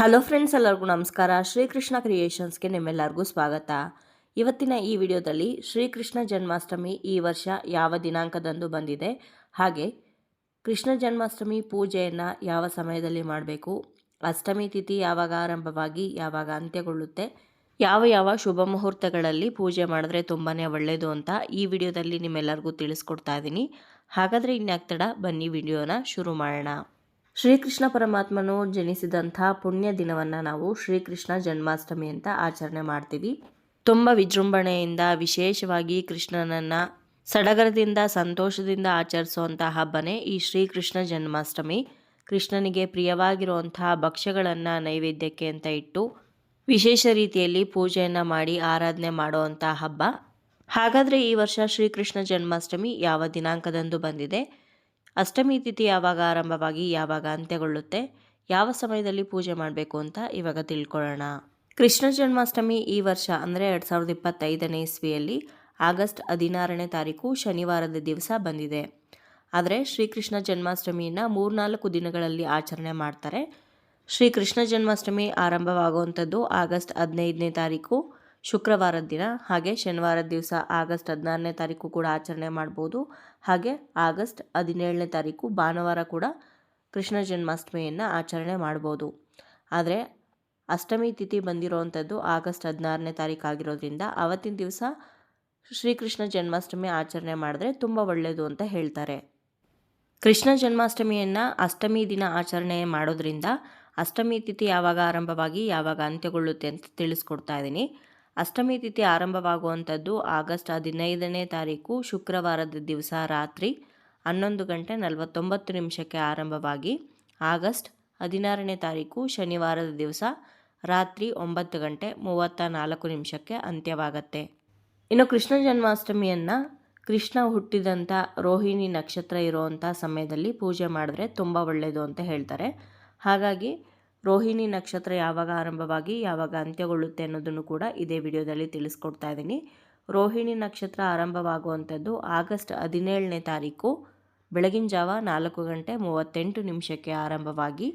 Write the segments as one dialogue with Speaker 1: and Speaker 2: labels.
Speaker 1: Hello friends, ಎಲ್ಲರಿಗೂ ನಮಸ್ಕಾರ. ಶ್ರೀಕೃಷ್ಣ ಕ್ರಿಯೇಷನ್ಸ್ಗೆ ನಿಮ್ಮೆಲ್ಲರಿಗೂ ಸ್ವಾಗತ. ಇವತ್ತಿನ ಈ ವಿಡಿಯೋದಲ್ಲಿ ಶ್ರೀಕೃಷ್ಣ ಜನ್ಮಾಷ್ಟಮಿ ಈ ವರ್ಷ ಯಾವ ದಿನಾಂಕದಂದು ಬಂದಿದೆ, ಹಾಗೆ ಕೃಷ್ಣ ಜನ್ಮಾಷ್ಟಮಿ ಪೂಜೆಯನ್ನು ಯಾವ ಸಮಯದಲ್ಲಿ ಮಾಡಬೇಕು, ಅಷ್ಟಮಿ ತಿಥಿ ಯಾವಾಗ ಆರಂಭವಾಗಿ, ಯಾವಾಗ ಅಂತ್ಯಗೊಳ್ಳುತ್ತೆ, ಯಾವ ಯಾವ ಶುಭ ಮುಹೂರ್ತಗಳಲ್ಲಿ ಪೂಜೆ ಮಾಡಿದ್ರೆ ತುಂಬಾ ಒಳ್ಳೆಯದು ಅಂತ ಈ ವಿಡಿಯೋದಲ್ಲಿ ನಿಮ್ಮೆಲ್ಲರಿಗೂ ತಿಳಿಸ್ಕೊಡ್ತಾ ಇದ್ದೀನಿ ಹಾಗಾದರೆ ಇನ್ಯಾಕ್ತಡ ಬನ್ನಿ ವಿಡಿಯೋನ ಶುರು ಮಾಡೋಣ. ಶ್ರೀಕೃಷ್ಣ ಪರಮಾತ್ಮನು ಜನಿಸಿದಂಥ ಪುಣ್ಯ ದಿನವನ್ನು ನಾವು ಶ್ರೀಕೃಷ್ಣ ಜನ್ಮಾಷ್ಟಮಿ ಅಂತ ಆಚರಣೆ ಮಾಡ್ತೀವಿ. ತುಂಬ ವಿಜೃಂಭಣೆಯಿಂದ, ವಿಶೇಷವಾಗಿ ಕೃಷ್ಣನನ್ನು ಸಡಗರದಿಂದ, ಸಂತೋಷದಿಂದ ಆಚರಿಸುವಂಥ ಹಬ್ಬನೇ ಈ ಶ್ರೀಕೃಷ್ಣ ಜನ್ಮಾಷ್ಟಮಿ. ಕೃಷ್ಣನಿಗೆ ಪ್ರಿಯವಾಗಿರುವಂತಹ ಭಕ್ಷ್ಯಗಳನ್ನು ನೈವೇದ್ಯಕ್ಕೆ ಅಂತ ಇಟ್ಟು ವಿಶೇಷ ರೀತಿಯಲ್ಲಿ ಪೂಜೆಯನ್ನು ಮಾಡಿ ಆರಾಧನೆ ಮಾಡುವಂಥ ಹಬ್ಬ. ಹಾಗಾದರೆ ಈ ವರ್ಷ ಶ್ರೀಕೃಷ್ಣ ಜನ್ಮಾಷ್ಟಮಿ ಯಾವ ದಿನಾಂಕದಂದು ಬಂದಿದೆ? ಅಷ್ಟಮಿ ತಿಥಿ ಯಾವಾಗ ಆರಂಭವಾಗಿ ಯಾವಾಗ ಅಂತ್ಯಗೊಳ್ಳುತ್ತೆ, ಯಾವ ಸಮಯದಲ್ಲಿ ಪೂಜೆ ಮಾಡಬೇಕು ಅಂತ ಇವಾಗ ತಿಳ್ಕೊಳ್ಳೋಣ. ಕೃಷ್ಣ ಜನ್ಮಾಷ್ಟಮಿ ಈ ವರ್ಷ ಅಂದರೆ ಎರಡು ಸಾವಿರದ ಇಪ್ಪತ್ತೈದನೇ ಇಸ್ವಿಯಲ್ಲಿ ಆಗಸ್ಟ್ ಹದಿನಾರನೇ ತಾರೀಕು ಶನಿವಾರದ ದಿವಸ ಬಂದಿದೆ. ಆದರೆ ಶ್ರೀಕೃಷ್ಣ ಜನ್ಮಾಷ್ಟಮಿಯನ್ನು ಮೂರ್ನಾಲ್ಕು ದಿನಗಳಲ್ಲಿ ಆಚರಣೆ ಮಾಡ್ತಾರೆ. ಶ್ರೀಕೃಷ್ಣ ಜನ್ಮಾಷ್ಟಮಿ ಆರಂಭವಾಗುವಂಥದ್ದು ಆಗಸ್ಟ್ ಹದಿನೈದನೇ ತಾರೀಕು. ಶುಕ್ರವಾರದ ದಿನ, ಹಾಗೆ ಶನಿವಾರದ ದಿವಸ ಆಗಸ್ಟ್ ಹದಿನಾರನೇ ತಾರೀಕು ಕೂಡ ಆಚರಣೆ ಮಾಡ್ಬೋದು. ಹಾಗೆ ಆಗಸ್ಟ್ ಹದಿನೇಳನೇ ತಾರೀಕು ಭಾನುವಾರ ಕೂಡ ಕೃಷ್ಣ ಜನ್ಮಾಷ್ಟಮಿಯನ್ನು ಆಚರಣೆ ಮಾಡ್ಬೋದು. ಆದರೆ ಅಷ್ಟಮಿ ತಿಥಿ ಬಂದಿರೋವಂಥದ್ದು ಆಗಸ್ಟ್ ಹದಿನಾರನೇ ತಾರೀಕು ಆಗಿರೋದ್ರಿಂದ ಆವತ್ತಿನ ದಿವಸ ಶ್ರೀಕೃಷ್ಣ ಜನ್ಮಾಷ್ಟಮಿ ಆಚರಣೆ ಮಾಡಿದ್ರೆ ತುಂಬ ಒಳ್ಳೆಯದು ಅಂತ ಹೇಳ್ತಾರೆ. ಕೃಷ್ಣ ಜನ್ಮಾಷ್ಟಮಿಯನ್ನು ಅಷ್ಟಮಿ ದಿನ ಆಚರಣೆ ಮಾಡೋದ್ರಿಂದ ಅಷ್ಟಮಿ ತಿಥಿ ಯಾವಾಗ ಆರಂಭವಾಗಿ ಯಾವಾಗ ಅಂತ್ಯಗೊಳ್ಳುತ್ತೆ ಅಂತ ತಿಳಿಸ್ಕೊಡ್ತಾ ಇದ್ದೀನಿ ಅಷ್ಟಮಿ ತಿಥಿ ಆರಂಭವಾಗುವಂಥದ್ದು ಆಗಸ್ಟ್ ಹದಿನೈದನೇ ತಾರೀಕು, ಶುಕ್ರವಾರದ ದಿವಸ ರಾತ್ರಿ ಹನ್ನೊಂದು ಗಂಟೆ ನಲವತ್ತೊಂಬತ್ತು ನಿಮಿಷಕ್ಕೆ ಆರಂಭವಾಗಿ ಆಗಸ್ಟ್ ಹದಿನಾರನೇ ತಾರೀಕು, ಶನಿವಾರದ ದಿವಸ ರಾತ್ರಿ ಒಂಬತ್ತು ಗಂಟೆ ಮೂವತ್ತ ನಾಲ್ಕು ನಿಮಿಷಕ್ಕೆ ಅಂತ್ಯವಾಗತ್ತೆ. ಇನ್ನು ಕೃಷ್ಣ ಜನ್ಮಾಷ್ಟಮಿಯನ್ನು ಕೃಷ್ಣ ಹುಟ್ಟಿದಂಥ ರೋಹಿಣಿ ನಕ್ಷತ್ರ ಇರುವಂಥ ಸಮಯದಲ್ಲಿ ಪೂಜೆ ಮಾಡಿದ್ರೆ ತುಂಬ ಒಳ್ಳೆಯದು ಅಂತ ಹೇಳ್ತಾರೆ. ಹಾಗಾಗಿ ರೋಹಿಣಿ ನಕ್ಷತ್ರ ಯಾವಾಗ ಆರಂಭವಾಗಿ ಯಾವಾಗ ಅಂತ್ಯಗೊಳ್ಳುತ್ತೆ ಅನ್ನೋದನ್ನು ಕೂಡ ಇದೇ ವಿಡಿಯೋದಲ್ಲಿ ತಿಳಿಸ್ಕೊಡ್ತಾ ಇದ್ದೀನಿ. ರೋಹಿಣಿ ನಕ್ಷತ್ರ ಆರಂಭವಾಗುವಂಥದ್ದು ಆಗಸ್ಟ್ ಹದಿನೇಳನೇ ತಾರೀಕು, ಬೆಳಗಿನ ಜಾವ ನಾಲ್ಕು ಗಂಟೆ ಮೂವತ್ತೆಂಟು ನಿಮಿಷಕ್ಕೆ ಆರಂಭವಾಗಿ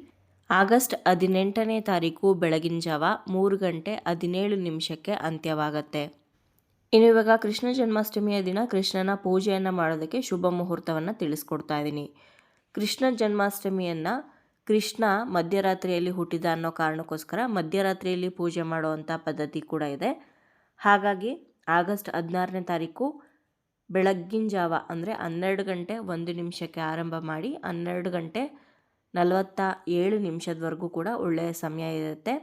Speaker 1: ಆಗಸ್ಟ್ ಹದಿನೆಂಟನೇ ತಾರೀಕು, ಬೆಳಗಿನ ಜಾವ ಮೂರು ಗಂಟೆ ಹದಿನೇಳು ನಿಮಿಷಕ್ಕೆ ಅಂತ್ಯವಾಗತ್ತೆ. ಇನ್ನು ಇವಾಗ ಕೃಷ್ಣ ಜನ್ಮಾಷ್ಟಮಿಯ ದಿನ, ಕೃಷ್ಣನ ಪೂಜೆಯನ್ನು ಮಾಡೋದಕ್ಕೆ ಶುಭ ಮುಹೂರ್ತವನ್ನು ತಿಳಿಸ್ಕೊಡ್ತಾ ಇದ್ದೀನಿ. ಕೃಷ್ಣ ಜನ್ಮಾಷ್ಟಮಿಯನ್ನು ಕೃಷ್ಣ ಮಧ್ಯರಾತ್ರಿಯಲ್ಲಿ ಹುಟ್ಟಿದ ಅನ್ನೋ ಕಾರಣಕ್ಕೋಸ್ಕರ ಮಧ್ಯರಾತ್ರಿಯಲ್ಲಿ ಪೂಜೆ ಮಾಡುವಂಥ ಪದ್ಧತಿ ಕೂಡ ಇದೆ. ಹಾಗಾಗಿ ಆಗಸ್ಟ್ ಹದಿನಾರನೇ ತಾರೀಕು ಬೆಳಗ್ಗಿನ ಜಾವ, ಅಂದರೆ ಹನ್ನೆರಡು ಗಂಟೆ ಒಂದು ನಿಮಿಷಕ್ಕೆ ಆರಂಭ ಮಾಡಿ ಹನ್ನೆರಡು ಗಂಟೆ ನಲವತ್ತ ಏಳು ನಿಮಿಷದವರೆಗೂ ಕೂಡ ಒಳ್ಳೆಯ ಸಮಯ ಇರುತ್ತೆ.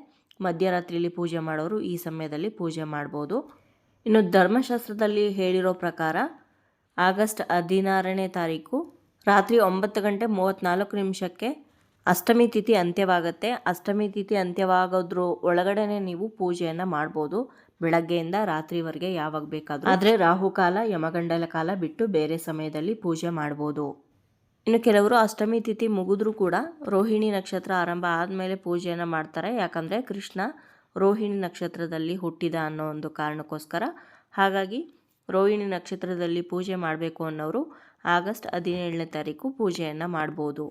Speaker 1: ಮಧ್ಯರಾತ್ರಿಯಲ್ಲಿ ಪೂಜೆ ಮಾಡೋರು ಈ ಸಮಯದಲ್ಲಿ ಪೂಜೆ ಮಾಡ್ಬೋದು. ಇನ್ನು ಧರ್ಮಶಾಸ್ತ್ರದಲ್ಲಿ ಹೇಳಿರೋ ಪ್ರಕಾರ ಆಗಸ್ಟ್ ಹದಿನಾರನೇ ತಾರೀಕು ರಾತ್ರಿ ಒಂಬತ್ತು ಗಂಟೆ ಮೂವತ್ತ್ನಾಲ್ಕು ನಿಮಿಷಕ್ಕೆ ಅಷ್ಟಮಿ ತಿಥಿ ಅಂತ್ಯವಾಗುತ್ತೆ. ಅಷ್ಟಮಿ ತಿಥಿ ಅಂತ್ಯವಾಗೋದ್ರ ಒಳಗಡೆನೆ ನೀವು ಪೂಜೆಯನ್ನು ಮಾಡ್ಬೋದು. ಬೆಳಗ್ಗೆಯಿಂದ ರಾತ್ರಿವರೆಗೆ ಯಾವಾಗ ಬೇಕಾದರೂ. ಆದರೆ ರಾಹುಕಾಲ ಯಮಗಂಡಲ ಕಾಲ ಬಿಟ್ಟು ಬೇರೆ ಸಮಯದಲ್ಲಿ ಪೂಜೆ ಮಾಡ್ಬೋದು. ಇನ್ನು ಕೆಲವರು ಅಷ್ಟಮಿ ತಿಥಿ ಮುಗಿದ್ರೂ ಕೂಡ ರೋಹಿಣಿ ನಕ್ಷತ್ರ ಆರಂಭ ಆದಮೇಲೆ ಪೂಜೆಯನ್ನು ಮಾಡ್ತಾರೆ. ಯಾಕಂದರೆ ಕೃಷ್ಣ ರೋಹಿಣಿ ನಕ್ಷತ್ರದಲ್ಲಿ ಹುಟ್ಟಿದ ಅನ್ನೋ ಒಂದು ಕಾರಣಕ್ಕೋಸ್ಕರ. ಹಾಗಾಗಿ ರೋಹಿಣಿ ನಕ್ಷತ್ರದಲ್ಲಿ ಪೂಜೆ ಮಾಡಬೇಕು ಅನ್ನೋರು ಆಗಸ್ಟ್ ಹದಿನೇಳನೇ ತಾರೀಕು ಪೂಜೆಯನ್ನು ಮಾಡ್ಬೋದು.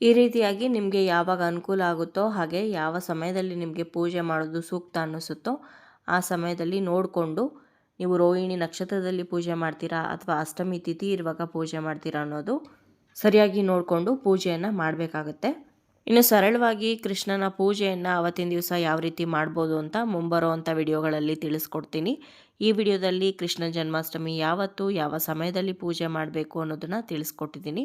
Speaker 1: ಈ ರೀತಿಯಾಗಿ ನಿಮಗೆ ಯಾವಾಗ ಅನುಕೂಲ ಆಗುತ್ತೋ ಹಾಗೆ ಯಾವ ಸಮಯದಲ್ಲಿ ನಿಮಗೆ ಪೂಜೆ ಮಾಡೋದು ಸೂಕ್ತ ಅನ್ನಿಸುತ್ತೋ ಆ ಸಮಯದಲ್ಲಿ ನೋಡಿಕೊಂಡು ನೀವು ರೋಹಿಣಿ ನಕ್ಷತ್ರದಲ್ಲಿ ಪೂಜೆ ಮಾಡ್ತೀರಾ ಅಥವಾ ಅಷ್ಟಮಿ ತಿಥಿ ಇರುವಾಗ ಪೂಜೆ ಮಾಡ್ತೀರಾ ಅನ್ನೋದು ಸರಿಯಾಗಿ ನೋಡಿಕೊಂಡು ಪೂಜೆಯನ್ನು ಮಾಡಬೇಕಾಗತ್ತೆ. ಇನ್ನು ಸರಳವಾಗಿ ಕೃಷ್ಣನ ಪೂಜೆಯನ್ನು ಅವತ್ತಿನ ದಿವಸ ಯಾವ ರೀತಿ ಮಾಡ್ಬೋದು ಅಂತ ಮುಂಬರುವಂಥ ವಿಡಿಯೋಗಳಲ್ಲಿ ತಿಳಿಸ್ಕೊಡ್ತೀನಿ. ಈ ವಿಡಿಯೋದಲ್ಲಿ ಕೃಷ್ಣ ಜನ್ಮಾಷ್ಟಮಿ ಯಾವತ್ತು, ಯಾವ ಸಮಯದಲ್ಲಿ ಪೂಜೆ ಮಾಡಬೇಕು ಅನ್ನೋದನ್ನು ತಿಳಿಸ್ಕೊಟ್ಟಿದ್ದೀನಿ.